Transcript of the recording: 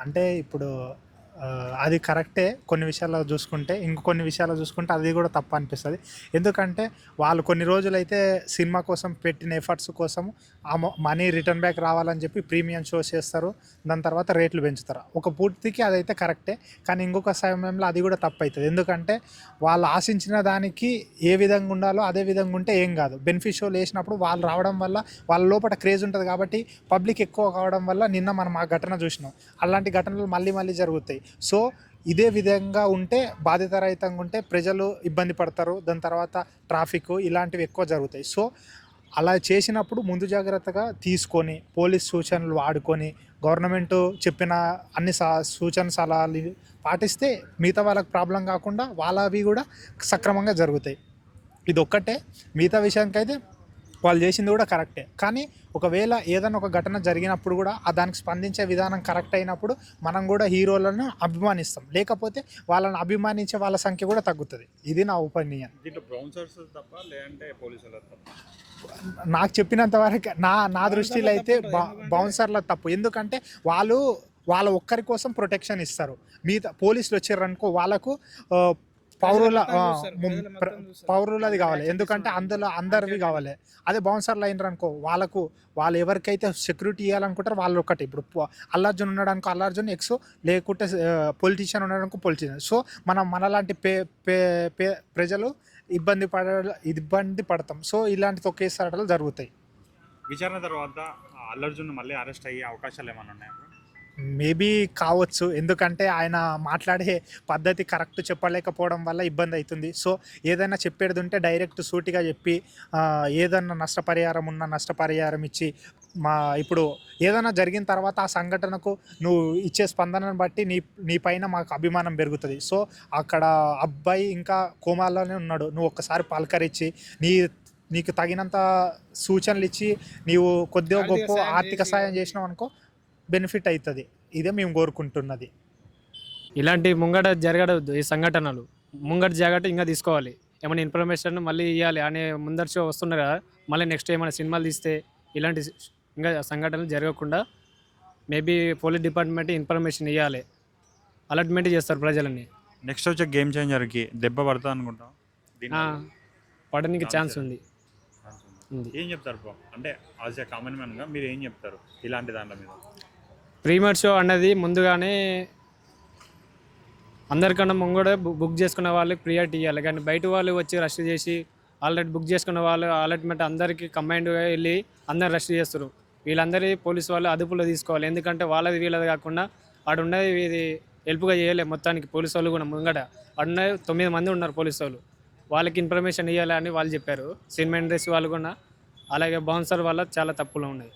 అంటే ఇప్పుడు అది కరెక్టే కొన్ని విషయాల్లో చూసుకుంటే ఇంకొన్ని విషయాల్లో చూసుకుంటే అది కూడా తప్ప అనిపిస్తుంది. ఎందుకంటే వాళ్ళు కొన్ని రోజులైతే సినిమా కోసం పెట్టిన ఎఫర్ట్స్ కోసం ఆ మనీ రిటర్న్ బ్యాక్ రావాలని చెప్పి ప్రీమియం షోస్ చేస్తారు. దాని తర్వాత రేట్లు పెంచుతారు. ఒక పూర్తికి అదైతే కరెక్టే. కానీ ఇంకొక సమయంలో అది కూడా తప్పు అవుతుంది ఎందుకంటే వాళ్ళు ఆశించిన దానికి ఏ విధంగా ఉండాలో అదే విధంగా ఉంటే ఏం కాదు. బెనిఫిట్ షోలు వేసినప్పుడు వాళ్ళు రావడం వల్ల వాళ్ళ లోపల క్రేజ్ ఉంటుంది కాబట్టి పబ్లిక్ ఎక్కువ కావడం వల్ల నిన్న మనం ఆ ఘటన చూసినాం. అలాంటి ఘటనలు మళ్ళీ మళ్ళీ జరుగుతాయి. సో ఇదే విధంగా ఉంటే బాధితరహితంగా ఉంటే ప్రజలు ఇబ్బంది పడతారు. దాని తర్వాత ట్రాఫిక్ ఇలాంటివి ఎక్కువ జరుగుతాయి. సో అలా చేసినప్పుడు ముందు జాగ్రత్తగా తీసుకొని పోలీస్ సూచనలు వాడుకొని గవర్నమెంట్ చెప్పిన అన్ని సా సూచన సలహాలు పాటిస్తే మిగతా వాళ్ళకి ప్రాబ్లం కాకుండా వాళ్ళవి కూడా సక్రమంగా జరుగుతాయి. ఇది ఒక్కటే మిగతా విషయానికైతే వాళ్ళు చేసింది కూడా కరెక్టే. కానీ ఒకవేళ ఏదైనా ఒక ఘటన జరిగినప్పుడు కూడా ఆ దానికి స్పందించే విధానం కరెక్ట్ అయినప్పుడు మనం కూడా హీరోలను అభిమానిస్తాం. లేకపోతే వాళ్ళని అభిమానించే వాళ్ళ సంఖ్య కూడా తగ్గుతుంది. ఇది నా ఒపీనియన్. నాకు చెప్పినంత వరకు నా నా దృష్టిలో అయితే బౌన్సర్ల తప్పు ఎందుకంటే వాళ్ళు వాళ్ళ ఒక్కరి కోసం ప్రొటెక్షన్ ఇస్తారు. మిగతా పోలీసులు వచ్చారనుకో వాళ్ళకు పౌరుల పౌరులది కావాలి. ఎందుకంటే అందులో అందరివి కావాలి. అదే బౌన్సర్లు అయినారు అనుకో వాళ్ళకు వాళ్ళు ఎవరికైతే సెక్యూరిటీ ఇవ్వాలనుకుంటారో వాళ్ళు ఒకటి ఇప్పుడు అల్లార్జున్ ఉన్నాడు అనుకో అల్లార్జున్ ఎక్స్ లేకుంటే పొలిటీషియన్ ఉన్నాడు అనుకో పొలిటీషియన్ సో మనం మనలాంటి పే పే పే ప్రజలు ఇబ్బంది పడ ఇబ్బంది పడతాం. సో ఇలాంటి తొక్కేసాటలు జరుగుతాయి. విచారణ తర్వాత అల్లర్జున్ మళ్ళీ అరెస్ట్ అయ్యే అవకాశాలు ఏమైనా ఉన్నాయా? మేబీ కావచ్చు. ఎందుకంటే ఆయన మాట్లాడే పద్ధతి కరెక్ట్ చెప్పలేకపోవడం వల్ల ఇబ్బంది అవుతుంది. సో ఏదైనా చెప్పేది ఉంటే డైరెక్ట్ సూటిగా చెప్పి ఆ, ఏదైనా నష్టపరిహారం ఉన్న నష్టపరిహారం ఇచ్చి మా ఇప్పుడు ఏదైనా జరిగిన తర్వాత ఆ సంఘటనకు నువ్వు ఇచ్చే స్పందనను బట్టి నీ నీ పైన మాకు అభిమానం పెరుగుతుంది. సో అక్కడ అబ్బాయి ఇంకా కోమాలోనే ఉన్నాడు. నువ్వు ఒక్కసారి పలకరించి నీ నీకు తగినంత సూచనలు ఇచ్చి నీవు కొద్దిగా ఆర్థిక గొప్ప ఆర్థిక సాయం చేసినావు అనుకో బెనిఫిట్ అవుతుంది ఇదే మేము కోరుకుంటున్నది. ఇలాంటి ముంగట జరగడవద్దు ఈ సంఘటనలు. ముంగట జాగ్రత్త ఇంకా తీసుకోవాలి. ఏమైనా ఇన్ఫర్మేషన్ మళ్ళీ ఇవ్వాలి అనే ముందర షో వస్తున్నారు కదా. మళ్ళీ నెక్స్ట్ ఏమైనా సినిమాలు తీస్తే ఇలాంటి ఇంకా సంఘటనలు జరగకుండా మేబీ పోలీస్ డిపార్ట్మెంట్ ఇన్ఫర్మేషన్ ఇవ్వాలి అలర్ట్మెంట్ చేస్తారు ప్రజలని. నెక్స్ట్ వచ్చే గేమ్ చేంజర్కి దెబ్బ పడుతుంది అనుకుంటాం. పడడానికి ఛాన్స్ ఉంది. ఏం చెప్తారు అంటే యాజ్ ఎ కామన్ మ్యాన్గా మీరు ఏం చెప్తారు? ఇలాంటి దాంట్లో మీద. ప్రీమియర్ షో అన్నది ముందుగానే అందరికన్నా ముంగడే బుక్ చేసుకున్న వాళ్ళకి ప్రియారిటీ ఇవ్వాలి కానీ బయట వాళ్ళు వచ్చి రష్ చేసి ఆల్రెడీ బుక్ చేసుకున్న వాళ్ళు అలాట్మెంట్ అందరికీ కంబైన్డ్గా వెళ్ళి అందరు రష్ చేస్తారు వీళ్ళందరి పోలీసు వాళ్ళు అదుపులో తీసుకోవాలి. ఎందుకంటే వాళ్ళది వీళ్ళది కాకుండా ఆడ ఉన్నది ఇది హెల్ప్గా చేయలే మొత్తానికి పోలీసు వాళ్ళు కూడా ముంగట. ఆడున్న తొమ్మిది మంది ఉన్నారు పోలీసు వాళ్ళు. వాళ్ళకి ఇన్ఫర్మేషన్ ఇవ్వాలి అని వాళ్ళు చెప్పారు. సినిమా ఇండస్ట్రీ వాళ్ళు కూడా. అలాగే బౌన్సర్ వల్ల చాలా తప్పులు ఉన్నాయి